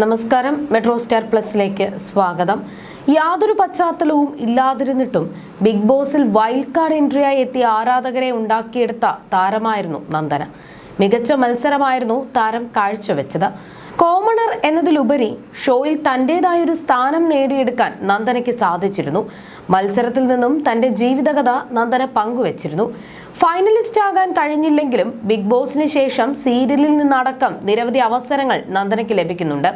നമസ്കാരം. Metro star പ്ലസിലേക്ക് സ്വാഗതം. യാതൊരു പശ്ചാത്തലവും ഇല്ലാതിരുന്നിട്ടും ബിഗ് ബോസിൽ വൈൽഡ് കാർഡ് എൻട്രിയായി എത്തിയ ആരാധകരെ ഉണ്ടാക്കിയെടുത്ത താരമായിരുന്നു നന്ദന. മികച്ച മത്സരമായിരുന്നു താരം കാഴ്ചവെച്ചത്. കോമണർ എന്നതിലുപരി ഷോയിൽ തന്റെതായൊരു സ്ഥാനം നേടിയെടുക്കാൻ നന്ദനയ്ക്ക് സാധിച്ചിരുന്നു. മത്സരത്തിൽ നിന്നും തന്റെ ജീവിതകഥ നന്ദന പങ്കുവച്ചിരുന്നു. ഫൈനലിസ്റ്റ് ആകാൻ കഴിഞ്ഞില്ലെങ്കിലും ബിഗ് ബോസിന് ശേഷം സീരിയലിൽ നിന്നടക്കം നിരവധി അവസരങ്ങൾ നന്ദനയ്ക്ക് ലഭിക്കുന്നുണ്ട്.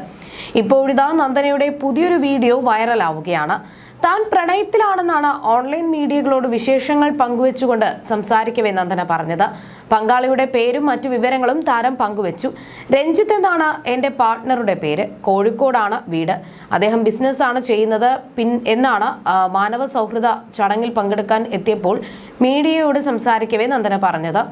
ഇപ്പോഴിതാ നന്ദനയുടെ പുതിയൊരു വീഡിയോ വൈറലാവുകയാണ്. താൻ പ്രണയത്തിലാണെന്നാണ് ഓൺലൈൻ മീഡിയകളോട് വിശേഷങ്ങൾ പങ്കുവെച്ചുകൊണ്ട് സംസാരിക്കവേ നന്ദന പറഞ്ഞത്. പങ്കാളിയുടെ പേരും മറ്റു വിവരങ്ങളും താരം പങ്കുവച്ചു. രഞ്ജിത്ത് എന്നാണ് എന്റെ പാർട്ട്ണറുടെ പേര്. കോഴിക്കോടാണ് വീട്. അദ്ദേഹം ബിസിനസ്സാണ് ചെയ്യുന്നത്. പിൻ എന്നാണ് മാനവ സൗഹൃദ ചടങ്ങിൽ പങ്കെടുക്കാൻ എത്തിയപ്പോൾ മീഡിയയോട് സംസാരിക്കവേ നന്ദന പറഞ്ഞത്.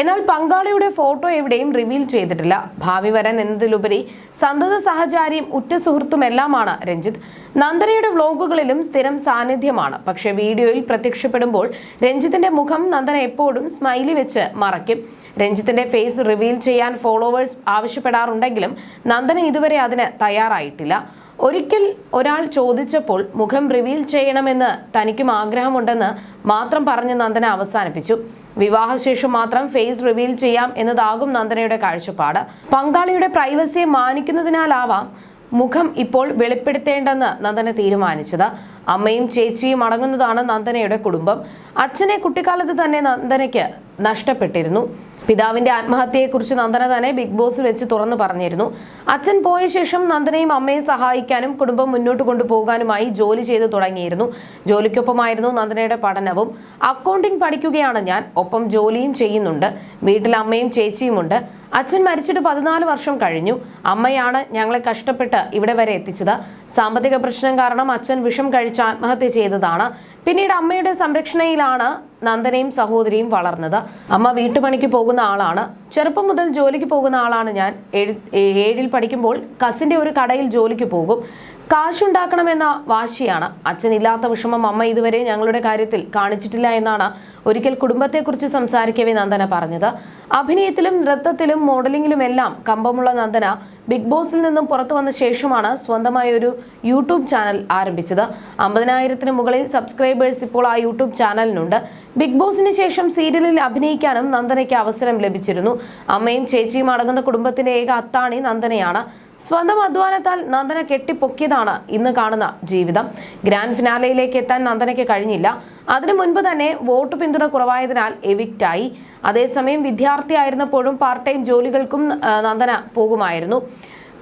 എന്നാൽ പങ്കാളിയുടെ ഫോട്ടോ എവിടെയും റിവീൽ ചെയ്തിട്ടില്ല. ഭാവി വരൻ എന്നതിലുപരി സന്തത സഹചാരിയും ഉറ്റ സുഹൃത്തുമെല്ലാമാണ് രഞ്ജിത്ത്. നന്ദനയുടെ വ്ലോഗുകളിലും സ്ഥിരം സാന്നിധ്യമാണ്. പക്ഷേ വീഡിയോയിൽ പ്രത്യക്ഷപ്പെടുമ്പോൾ രഞ്ജിത്തിന്റെ മുഖം നന്ദന എപ്പോഴും സ്മൈലി വെച്ച് മറയ്ക്കും. രഞ്ജിത്തിന്റെ ഫേസ് റിവീൽ ചെയ്യാൻ ഫോളോവേഴ്സ് ആവശ്യപ്പെടാറുണ്ടെങ്കിലും നന്ദന ഇതുവരെ അതിന് തയ്യാറായിട്ടില്ല. ഒരിക്കൽ ഒരാൾ ചോദിച്ചപ്പോൾ മുഖം റിവീൽ ചെയ്യണമെന്ന് തനിക്കും ആഗ്രഹമുണ്ടെന്ന് മാത്രം പറഞ്ഞ് നന്ദന അവസാനിപ്പിച്ചു. വിവാഹശേഷം മാത്രം ഫേസ് റിവീൽ ചെയ്യാം എന്നതാകും നന്ദനയുടെ കാഴ്ചപ്പാട്. പങ്കാളിയുടെ പ്രൈവസിയെ മാനിക്കുന്നതിനാലാവാം മുഖം ഇപ്പോൾ വെളിപ്പെടുത്തേണ്ടെന്ന് നന്ദന തീരുമാനിച്ചത്. അമ്മയും ചേച്ചിയും അടങ്ങുന്നതാണ് നന്ദനയുടെ കുടുംബം. അച്ഛനെ കുട്ടിക്കാലത്ത് തന്നെ നന്ദനയ്ക്ക് നഷ്ടപ്പെട്ടിരുന്നു. പിതാവിന്റെ ആത്മഹത്യയെക്കുറിച്ച് നന്ദന തന്നെ ബിഗ് ബോസിൽ വെച്ച് തുറന്നു പറഞ്ഞിരുന്നു. അച്ഛൻ പോയ ശേഷം നന്ദനയും അമ്മയെ സഹായിക്കാനും കുടുംബം മുന്നോട്ട് കൊണ്ടുപോകാനുമായി ജോലി ചെയ്തു തുടങ്ങിയിരുന്നു. ജോലിക്കൊപ്പമായിരുന്നു നന്ദനയുടെ പഠനവും. അക്കൗണ്ടിംഗ് പഠിക്കുകയാണ് ഞാൻ. ഒപ്പം ജോലിയും ചെയ്യുന്നുണ്ട്. വീട്ടിൽ അമ്മയും ചേച്ചിയുമുണ്ട്. അച്ഛൻ മരിച്ചിട്ട് പതിനാല് വർഷം കഴിഞ്ഞു. അമ്മയാണ് ഞങ്ങളെ കഷ്ടപ്പെട്ട് ഇവിടെ വരെ എത്തിച്ചത്. സാമ്പത്തിക പ്രശ്നം കാരണം അച്ഛൻ വിഷം കഴിച്ച് ആത്മഹത്യ ചെയ്തതാണ്. പിന്നീട് അമ്മയുടെ സംരക്ഷണയിലാണ് നന്ദനയും സഹോദരിയും വളർന്നത്. അമ്മ വീട്ടുപണിക്ക് പോകുന്ന ആളാണ്. ചെറുപ്പം മുതൽ ജോലിക്ക് പോകുന്ന ആളാണ് ഞാൻ. ഏഴ്- ഏഴിൽ പഠിക്കുമ്പോൾ കസിന്റെ ഒരു കടയിൽ ജോലിക്ക് പോകും. കാശുണ്ടാക്കണമെന്ന വാശിയാണ്. അച്ഛനില്ലാത്ത വിഷമം അമ്മ ഇതുവരെ ഞങ്ങളുടെ കാര്യത്തിൽ കാണിച്ചിട്ടില്ല എന്നാണ് ഒരിക്കൽ കുടുംബത്തെക്കുറിച്ച് സംസാരിക്കവേ നന്ദന പറഞ്ഞത്. അഭിനയത്തിലും നൃത്തത്തിലും മോഡലിംഗിലുമെല്ലാം കമ്പമുള്ള നന്ദന ബിഗ് ബോസിൽ നിന്നും പുറത്തു വന്ന ശേഷമാണ് സ്വന്തമായ ഒരു യൂട്യൂബ് ചാനൽ ആരംഭിച്ചത്. അമ്പതിനായിരത്തിന് മുകളിൽ സബ്സ്ക്രൈബേഴ്സ് ഇപ്പോൾ ആ യൂട്യൂബ് ചാനലിനുണ്ട്. ബിഗ് ബോസിന് ശേഷം സീരിയലിൽ അഭിനയിക്കാനും നന്ദനയ്ക്ക് അവസരം ലഭിച്ചിരുന്നു. അമ്മയും ചേച്ചിയും അടങ്ങുന്ന കുടുംബത്തിന്റെ ഏക അത്താണി നന്ദനയാണ്. സ്വന്തം അധ്വാനത്താൽ നന്ദന കെട്ടിപ്പൊക്കിയതാണ് ഇന്ന് കാണുന്ന ജീവിതം. ഗ്രാൻഡ് ഫിനാലയിലേക്ക് എത്താൻ നന്ദനയ്ക്ക് കഴിഞ്ഞില്ല. അതിനു മുൻപ് തന്നെ വോട്ട് പിന്തുണ കുറവായതിനാൽ എവിക്റ്റായി അതേസമയം വിദ്യാർത്ഥിയായിരുന്നപ്പോഴും പാർട്ട് ടൈം ജോലികൾക്കും നന്ദന പോകുമായിരുന്നു.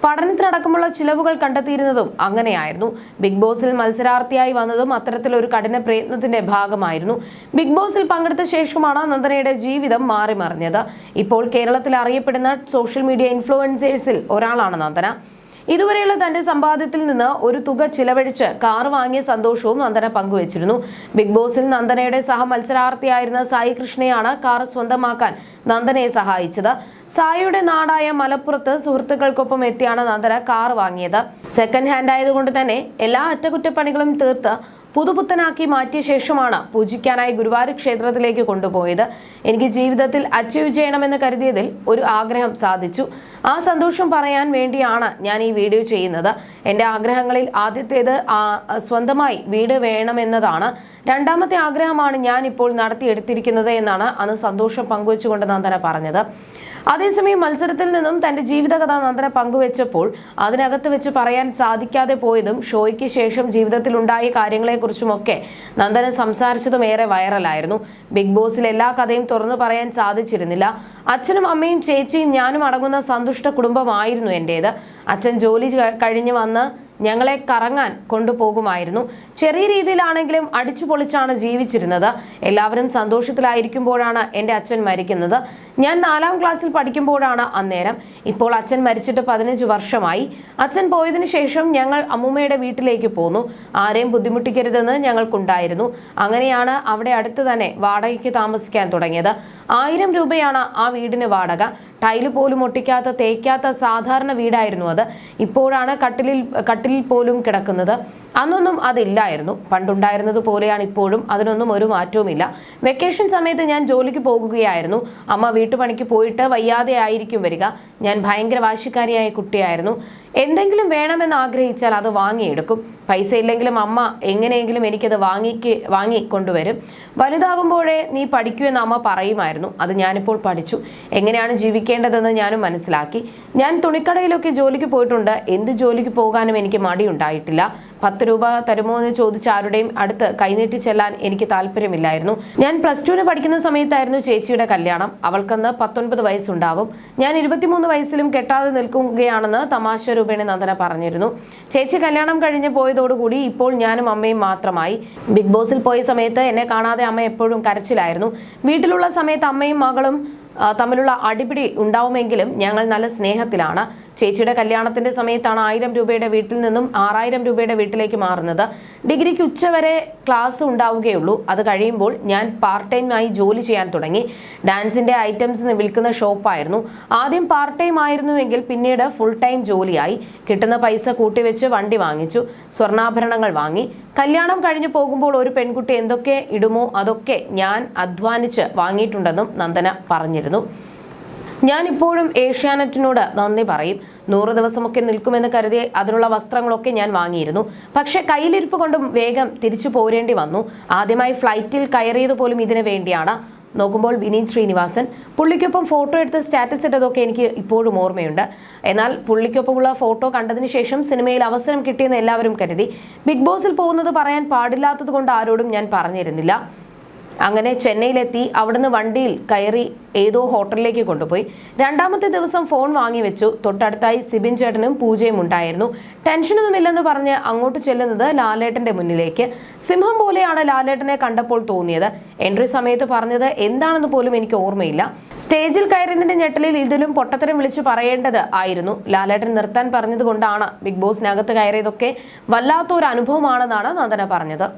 പഠനത്തിനടക്കമുള്ള ചിലവുകൾ കണ്ടെത്തിയിരുന്നതും അങ്ങനെയായിരുന്നു. ബിഗ് ബോസിൽ മത്സരാർത്ഥിയായി വന്നതും അത്തരത്തിലൊരു കഠിന പ്രയത്നത്തിന്റെ ഭാഗമായിരുന്നു. ബിഗ് ബോസിൽ പങ്കെടുത്ത ശേഷമാണ് നന്ദനയുടെ ജീവിതം മാറി മറിഞ്ഞത് ഇപ്പോൾ കേരളത്തിൽ അറിയപ്പെടുന്ന സോഷ്യൽ മീഡിയ ഇൻഫ്ലുവൻസേഴ്സിൽ ഒരാളാണ് നന്ദന. ഇതുവരെയുള്ള തന്റെ സമ്പാദ്യത്തിൽ നിന്ന് ഒരു തുക ചിലവഴിച്ച് കാർ വാങ്ങിയ സന്തോഷവും നന്ദന പങ്കുവച്ചിരുന്നു. ബിഗ് ബോസിൽ നന്ദനയുടെ സഹ മത്സരാർത്ഥിയായിരുന്ന സായി കൃഷ്ണയാണ് കാർ സ്വന്തമാക്കാൻ നന്ദനയെ സഹായിച്ചത്. സായിയുടെ നാടായ മലപ്പുറത്ത് സുഹൃത്തുക്കൾക്കൊപ്പം എത്തിയാണ് നന്ദന കാർ വാങ്ങിയത്. സെക്കൻഡ് ഹാൻഡ് ആയതുകൊണ്ട് തന്നെ എല്ലാ അറ്റകുറ്റപ്പണികളും തീർത്ത് പുതുപുത്തനാക്കി മാറ്റിയ ശേഷമാണ് പൂജിക്കാനായി ഗുരുവായൂർ ക്ഷേത്രത്തിലേക്ക് കൊണ്ടുപോയത്. എനിക്ക് ജീവിതത്തിൽ അച്ചീവ് ചെയ്യണമെന്ന് കരുതിയതിൽ ഒരു ആഗ്രഹം സാധിച്ചു. ആ സന്തോഷം പറയാൻ വേണ്ടിയാണ് ഞാൻ ഈ വീഡിയോ ചെയ്യുന്നത്. എന്റെ ആഗ്രഹങ്ങളിൽ ആദ്യത്തേത് സ്വന്തമായി വീട് വേണമെന്നതാണ്. രണ്ടാമത്തെ ആഗ്രഹമാണ് ഞാൻ ഇപ്പോൾ നടത്തിയെടുത്തിരിക്കുന്നത് എന്നാണ് അന്ന് സന്തോഷം പങ്കുവെച്ചുകൊണ്ട് നന്ദന പറഞ്ഞത്. അതേസമയം മത്സരത്തിൽ നിന്നും തന്റെ ജീവിതകഥ നന്ദന പങ്കുവെച്ചപ്പോൾ അതിനകത്ത് വെച്ച് പറയാൻ സാധിക്കാതെ പോയതും ഷോയ്ക്ക് ശേഷം ജീവിതത്തിൽ ഉണ്ടായ കാര്യങ്ങളെക്കുറിച്ചുമൊക്കെ നന്ദന സംസാരിച്ചതും ഏറെ വൈറലായിരുന്നു. ബിഗ് ബോസിൽ എല്ലാ കഥയും തുറന്നു പറയാൻ സാധിച്ചിരുന്നില്ല. അച്ഛനും അമ്മയും ചേച്ചിയും ഞാനും അടങ്ങുന്ന സന്തുഷ്ട കുടുംബമായിരുന്നു എന്റേത് അച്ഛൻ ജോലി കഴിഞ്ഞ് വന്ന് ഞങ്ങളെ കറങ്ങാൻ കൊണ്ടുപോകുമായിരുന്നു. ചെറിയ രീതിയിലാണെങ്കിലും അടിച്ചു പൊളിച്ചാണ് ജീവിച്ചിരുന്നത്. എല്ലാവരും സന്തോഷത്തിലായിരിക്കുമ്പോഴാണ് എന്റെ അച്ഛൻ മരിക്കുന്നത്. ഞാൻ നാലാം ക്ലാസ്സിൽ പഠിക്കുമ്പോഴാണ് അന്നേരം. ഇപ്പോൾ അച്ഛൻ മരിച്ചിട്ട് പതിനഞ്ച് വർഷമായി. അച്ഛൻ പോയതിനു ശേഷം ഞങ്ങൾ അമ്മൂമ്മയുടെ വീട്ടിലേക്ക് പോന്നു. ആരെയും ബുദ്ധിമുട്ടിക്കരുതെന്ന് ഞങ്ങൾക്കുണ്ടായിരുന്നു. അങ്ങനെയാണ് അവിടെ അടുത്ത് തന്നെ വാടകയ്ക്ക് താമസിക്കാൻ തുടങ്ങിയത്. ആയിരം രൂപയാണ് ആ വീടിന് വാടക. ടൈൽ പോലും ഒട്ടിക്കാത്ത തേക്കാത്ത സാധാരണ വീടായിരുന്നു അത്. ഇപ്പോഴാണ് കട്ടിലിൽ കട്ടിലിൽ പോലും കിടക്കുന്നത്. അന്നൊന്നും അതില്ലായിരുന്നു. പണ്ടുണ്ടായിരുന്നത് പോലെയാണ് ഇപ്പോഴും. അതിനൊന്നും ഒരു മാറ്റവുമില്ല. വെക്കേഷൻ സമയത്ത് ഞാൻ ജോലിക്ക് പോകുകയായിരുന്നു. അമ്മ വീട്ടുപണിക്ക് പോയിട്ട് വയ്യാതെ ആയിരിക്കും വരിക. ഞാൻ ഭയങ്കര വാശിക്കാരിയായ കുട്ടിയായിരുന്നു. എന്തെങ്കിലും വേണമെന്ന് ആഗ്രഹിച്ചാൽ അത് വാങ്ങിയെടുക്കും. പൈസ ഇല്ലെങ്കിലും അമ്മ എങ്ങനെയെങ്കിലും എനിക്കത് വാങ്ങിക്ക് വാങ്ങി കൊണ്ടുവരും. വലുതാകുമ്പോഴേ നീ പഠിക്കൂ എന്ന് അമ്മ പറയുമായിരുന്നു. അത് ഞാനിപ്പോൾ പഠിച്ചു. എങ്ങനെയാണ് ജീവിക്കേണ്ടതെന്ന് ഞാനും മനസ്സിലാക്കി. ഞാൻ തുണിക്കടയിലൊക്കെ ജോലിക്ക് പോയിട്ടുണ്ട്. എന്ത് ജോലിക്ക് പോകാനും എനിക്ക് മടിയുണ്ടായിട്ടില്ല പത്ത് രൂപ തരുമോ എന്ന് ചോദിച്ച ആരുടെയും അടുത്ത് കൈനീട്ടി ചെല്ലാൻ എനിക്ക് താല്പര്യമില്ലായിരുന്നു. ഞാൻ പ്ലസ് ടുവിന് പഠിക്കുന്ന സമയത്തായിരുന്നു ചേച്ചിയുടെ കല്യാണം. അവൾക്കന്ന് പത്തൊൻപത് വയസ്സുണ്ടാവും. ഞാൻ ഇരുപത്തിമൂന്ന് വയസ്സിലും കെട്ടാതെ നിൽക്കുകയാണെന്ന് തമാശ രൂപേണ നന്ദന പറഞ്ഞിരുന്നു. ചേച്ചി കല്യാണം കഴിഞ്ഞ് പോയതോടുകൂടി ഇപ്പോൾ ഞാനും അമ്മയും മാത്രമായി. ബിഗ് ബോസിൽ പോയ സമയത്ത് എന്നെ കാണാതെ അമ്മ എപ്പോഴും കരച്ചിലായിരുന്നു. വീട്ടിലുള്ള സമയത്ത് അമ്മയും മകളും തമ്മിലുള്ള അടിപിടി ഉണ്ടാവുമെങ്കിലും ഞങ്ങൾ നല്ല സ്നേഹത്തിലാണ്. ചേച്ചിയുടെ കല്യാണത്തിന്റെ സമയത്താണ് ആയിരം രൂപയുടെ വീട്ടിൽ നിന്നും ആറായിരം രൂപയുടെ വീട്ടിലേക്ക് മാറുന്നത്. ഡിഗ്രിക്ക് ഉച്ചവരെ ക്ലാസ് ഉണ്ടാവുകയുള്ളൂ. അത് കഴിയുമ്പോൾ ഞാൻ പാർട്ട് ടൈം ആയി ജോലി ചെയ്യാൻ തുടങ്ങി. ഡാൻസിന്റെ ഐറ്റംസ് വിൽക്കുന്ന ഷോപ്പായിരുന്നു. ആദ്യം പാർട്ട് ടൈം ആയിരുന്നുവെങ്കിൽ പിന്നീട് ഫുൾ ടൈം ജോലിയായി. കിട്ടുന്ന പൈസ കൂട്ടിവെച്ച് വണ്ടി വാങ്ങിച്ചു. സ്വർണാഭരണങ്ങൾ വാങ്ങി. കല്യാണം കഴിഞ്ഞു പോകുമ്പോൾ ഒരു പെൺകുട്ടി എന്തൊക്കെ ഇടുമോ അതൊക്കെ ഞാൻ അധ്വാനിച്ച് വാങ്ങിയിട്ടുണ്ടെന്നും നന്ദന പറഞ്ഞിരുന്നു. ഞാൻ ഇപ്പോഴും ഏഷ്യാനെറ്റിനോട് നന്ദി പറയും. നൂറ് ദിവസമൊക്കെ നിൽക്കുമെന്ന് കരുതി അതിനുള്ള വസ്ത്രങ്ങളൊക്കെ ഞാൻ വാങ്ങിയിരുന്നു. പക്ഷെ കയ്യിലിരിപ്പ് കൊണ്ടും വേഗം തിരിച്ചു പോരേണ്ടി വന്നു. ആദ്യമായി ഫ്ലൈറ്റിൽ കയറിയത് പോലും ഇതിനു വേണ്ടിയാണ്. നോക്കുമ്പോൾ വിനീത് ശ്രീനിവാസൻ. പുള്ളിക്കൊപ്പം ഫോട്ടോ എടുത്ത് സ്റ്റാറ്റസ് ഇട്ടതൊക്കെ എനിക്ക് ഇപ്പോഴും ഓർമ്മയുണ്ട്. എന്നാൽ പുള്ളിക്കൊപ്പമുള്ള ഫോട്ടോ കണ്ടതിന് ശേഷം സിനിമയിൽ അവസരം കിട്ടിയെന്ന് എല്ലാവരും കരുതി. ബിഗ് ബോസിൽ പോകുന്നത് പറയാൻ പാടില്ലാത്തത് ആരോടും ഞാൻ പറഞ്ഞിരുന്നില്ല. അങ്ങനെ ചെന്നൈയിലെത്തി അവിടുന്ന് വണ്ടിയിൽ കയറി ഏതോ ഹോട്ടലിലേക്ക് കൊണ്ടുപോയി. രണ്ടാമത്തെ ദിവസം ഫോൺ വാങ്ങി വെച്ചു. തൊട്ടടുത്തായി സിബിൻ ചേട്ടനും പൂജയും ഉണ്ടായിരുന്നു. ടെൻഷനൊന്നുമില്ലെന്ന് പറഞ്ഞ് അങ്ങോട്ട് ചെല്ലുന്നത് ലാലേട്ടന്റെ മുന്നിലേക്ക്. സിംഹം പോലെയാണ് ലാലേട്ടനെ കണ്ടപ്പോൾ തോന്നിയത്. എൻട്രി സമയത്ത് പറഞ്ഞത് എന്താണെന്ന് പോലും എനിക്ക് ഓർമ്മയില്ല. സ്റ്റേജിൽ കയറിയതിന്റെ ഞെട്ടലിൽ ഇതിലും പൊട്ടത്തരം വിളിച്ചു പറയേണ്ടത് ആയിരുന്നു. ലാലേട്ടൻ നിർത്താൻ പറഞ്ഞത് കൊണ്ടാണ് ബിഗ് ബോസിനകത്ത് കയറിയതൊക്കെ വല്ലാത്തൊരു അനുഭവമാണെന്നാണ് നന്ദന പറഞ്ഞത്.